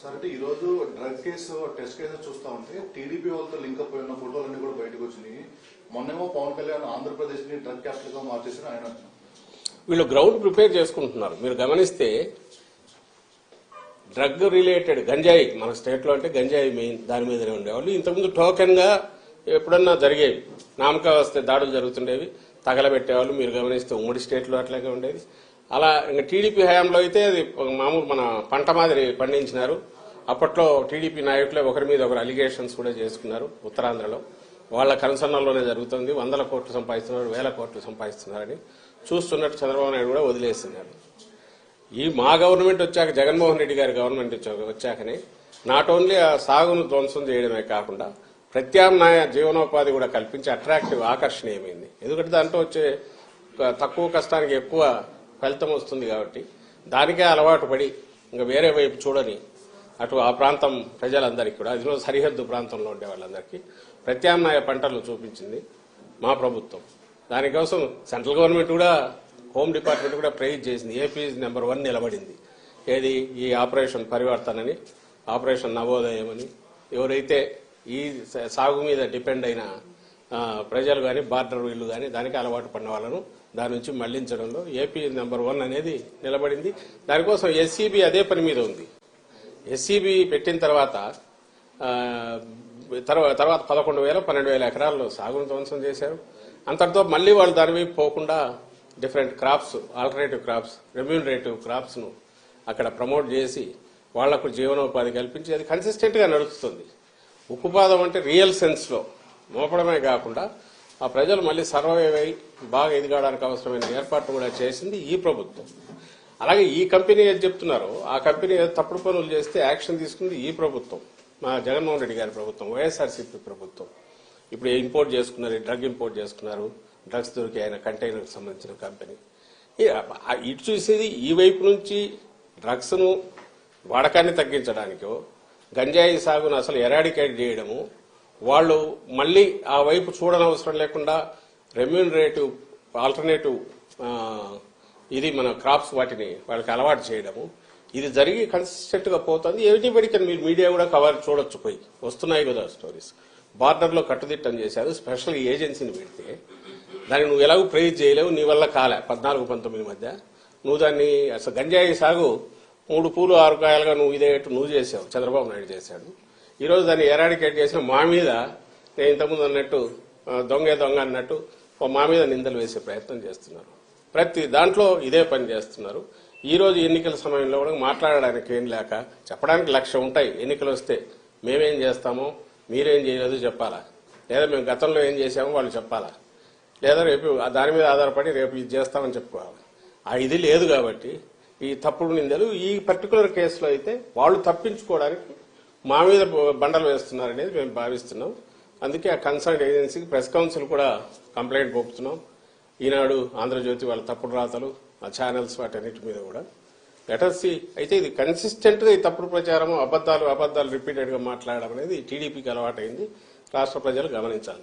Sir అంటే ఈ రోజు డ్రగ్ కేసు టెస్ట్ కేసు చూస్తా ఉంటే టీడీపీ వాళ్ళతో లింక్ అప్ అయిన ఫోటోలన్నీ కూడా బయటకు వచ్చినాయి. మొన్నేమో పవన్ కళ్యాణ్ ఆంధ్రప్రదేశ్ని డ్రగ్ క్యాపిటల్గా మార్చేసిన ఆయన వీళ్ళు గ్రౌండ్ ప్రిపేర్ చేసుకుంటున్నారు. మీరు గమనిస్తే డ్రగ్ రిలేటెడ్ గంజాయి మన స్టేట్లో అంటే గంజాయి మెయిన్ దాని మీదనే ఉండేవాళ్ళు. ఇంతకుముందు టోకెన్గా ఎప్పుడన్నా జరిగేవి. నామక వస్తే దాడులు జరుగుతుండేవి తగలబెట్టేవాళ్ళు. మీరు గమనిస్తే ఉమ్మడి స్టేట్లో అట్లాగే ఉండేది. అలా ఇంకా టీడీపీ హయాంలో అయితే అది మామూలు మన పంట మాదిరి పండించినారు. అప్పట్లో టీడీపీ నాయకులే ఒకరి మీద ఒకరు అలిగేషన్స్ కూడా చేసుకున్నారు ఉత్తరాంధ్రలో. వాళ్ళ కనుసన్నల్లోనే జరుగుతుంది. వందల కోట్లు సంపాదిస్తున్నారు వేల కోట్లు సంపాదిస్తున్నారని చూస్తున్నట్టు చంద్రబాబు నాయుడు కూడా వదిలేస్తున్నారు. ఈ మా గవర్నమెంట్ వచ్చాక జగన్మోహన్ రెడ్డి గారి గవర్నమెంట్ వచ్చాకనే నాట్ ఓన్లీ ఆ సాగును ధ్వంసం చేయడమే కాకుండా ప్రత్యామ్నాయ జీవనోపాధి కూడా కల్పించి అట్రాక్టివ్ ఆకర్షణీయమైంది. ఎందుకంటే దాంట్లో వచ్చే తక్కువ కష్టానికి ఎక్కువ ఫలితం వస్తుంది కాబట్టి దానికే అలవాటు పడి ఇంకా వేరే వైపు చూడని అటు ఆ ప్రాంతం ప్రజలందరికీ కూడా అదిలో సరిహద్దు ప్రాంతంలో ఉండే వాళ్ళందరికీ ప్రత్యామ్నాయ పంటలు చూపించింది మా ప్రభుత్వం. దానికోసం సెంట్రల్ గవర్నమెంట్ కూడా హోమ్ డిపార్ట్మెంట్ కూడా ప్రైజ్ చేసింది. ఏపీ నెంబర్ వన్ నిలబడింది. ఏది? ఈ ఆపరేషన్ పరివర్తన అని ఆపరేషన్ నవోదయం అని ఎవరైతే ఈ సాగు మీద డిపెండ్ అయిన ప్రజలు కానీ బార్డర్ వీళ్ళు కానీ దానికి అలవాటు పడిన వాళ్ళను దాని నుంచి మళ్ళించడంలో ఏపీ నెంబర్ వన్ అనేది నిలబడింది. దానికోసం ఎస్సీబీ అదే పని మీద ఉంది. ఎస్సీబీ పెట్టిన తర్వాత తర్వాత పదకొండు వేల పన్నెండు వేల ఎకరాల్లో సాగును ధ్వంసం చేశారు. అంతటితో మళ్ళీ వాళ్ళు దాని మీద పోకుండా different crops alternative crops remunerative క్రాప్స్ను అక్కడ ప్రమోట్ చేసి వాళ్ళకు జీవనోపాధి కల్పించి అది కన్సిస్టెంట్గా నడుస్తుంది. ఉక్కుపాదం అంటే రియల్ సెన్స్లో మోపడమే కాకుండా ఆ ప్రజలు మళ్ళీ సర్వైవ్ అయి బాగా ఎదగడానికి అవసరమైన ఏర్పాట్లు కూడా చేసింది ఈ ప్రభుత్వం. అలాగే ఈ కంపెనీ ఏది చెప్తున్నారో ఆ కంపెనీ తప్పుడు పనులు చేస్తే యాక్షన్ తీసుకుంది ఈ ప్రభుత్వం. మా జగన్మోహన్ రెడ్డి గారి ప్రభుత్వం వైఎస్ఆర్సీపీ ప్రభుత్వం. ఇప్పుడు ఇంపోర్ట్ చేసుకున్నారు డ్రగ్ ఇంపోర్ట్ చేసుకున్నారు డ్రగ్స్ దొరికి ఆయన కంటైనర్కి సంబంధించిన కంపెనీ. ఇటు చూసేది ఈ వైపు నుంచి డ్రగ్స్ను వాడకాన్ని తగ్గించడానికో గంజాయి సాగును అసలు ఎరాడికేట్ చేయడము వాళ్ళు మళ్ళీ ఆ వైపు చూడనవసరం లేకుండా రెమ్యూనరేటివ్ ఆల్టర్నేటివ్ ఇది మన క్రాప్స్ వాటిని వాళ్ళకి అలవాటు చేయడము. ఇది జరిగి కన్సిస్టెంట్గా పోతుంది. ఎవ్రీబడి కెన్ మీరు మీడియా కూడా కవర్ చూడొచ్చు పోయి. వస్తున్నాయి కదా స్టోరీస్. బార్డర్లో కట్టుదిట్టం చేశారు. స్పెషల్ ఏజెన్సీని పెడితే దాన్ని నువ్వు ఎలాగో ప్రైజ్ చేయలేవు నీ వల్ల కాలే. పద్నాలుగు పంతొమ్మిది మధ్య. నువ్వు దాన్ని అసలు గంజాయి సాగు మూడు పూలు ఆరు కాయలుగా నువ్వు ఇదే నువ్వు చేసావు. చంద్రబాబు నాయుడు చేశాడు. ఈరోజు దాన్ని ఎరాడికేట్ చేసిన మా మీద నేను ఇంతకుముందు అన్నట్టు దొంగే దొంగ అన్నట్టు మా మీద నిందలు వేసే ప్రయత్నం చేస్తున్నారు. ప్రతి దాంట్లో ఇదే పని చేస్తున్నారు. ఈ రోజు ఎన్నికల సమయంలో కూడా మాట్లాడడానికి ఏం లేక చెప్పడానికి లక్ష్యం ఉంటాయి. ఎన్నికలు వస్తే మేమేం చేస్తామో మీరేం చేయలేదు చెప్పాలా? లేదా మేము గతంలో ఏం చేశామో వాళ్ళు చెప్పాలా? లేదా రేపు దాని మీద ఆధారపడి రేపు ఇది చేస్తామని చెప్పుకోవాలి. ఆ ఇది లేదు కాబట్టి ఈ తప్పుడు నిందలు ఈ పర్టికులర్ కేసులో అయితే వాళ్ళు తప్పించుకోవడానికి మా మీద బండలు వేస్తున్నారనేది మేము భావిస్తున్నాం. అందుకే ఆ కన్సర్న్ ఏజెన్సీకి ప్రెస్ కౌన్సిల్ కూడా కంప్లైంట్ పంపుతున్నాం. ఈనాడు ఆంధ్రజ్యోతి వాళ్ళ తప్పుడు రాతలు ఆ ఛానల్స్ వాటన్నిటి మీద కూడా. లెటర్సి అయితే ఇది కన్సిస్టెంట్గా ఈ తప్పుడు ప్రచారం అబద్దాలు అబద్దాలు రిపీటెడ్గా మాట్లాడడం అనేది టీడీపీకి అలవాటైంది. రాష్ట్ర ప్రజలు గమనించాలి.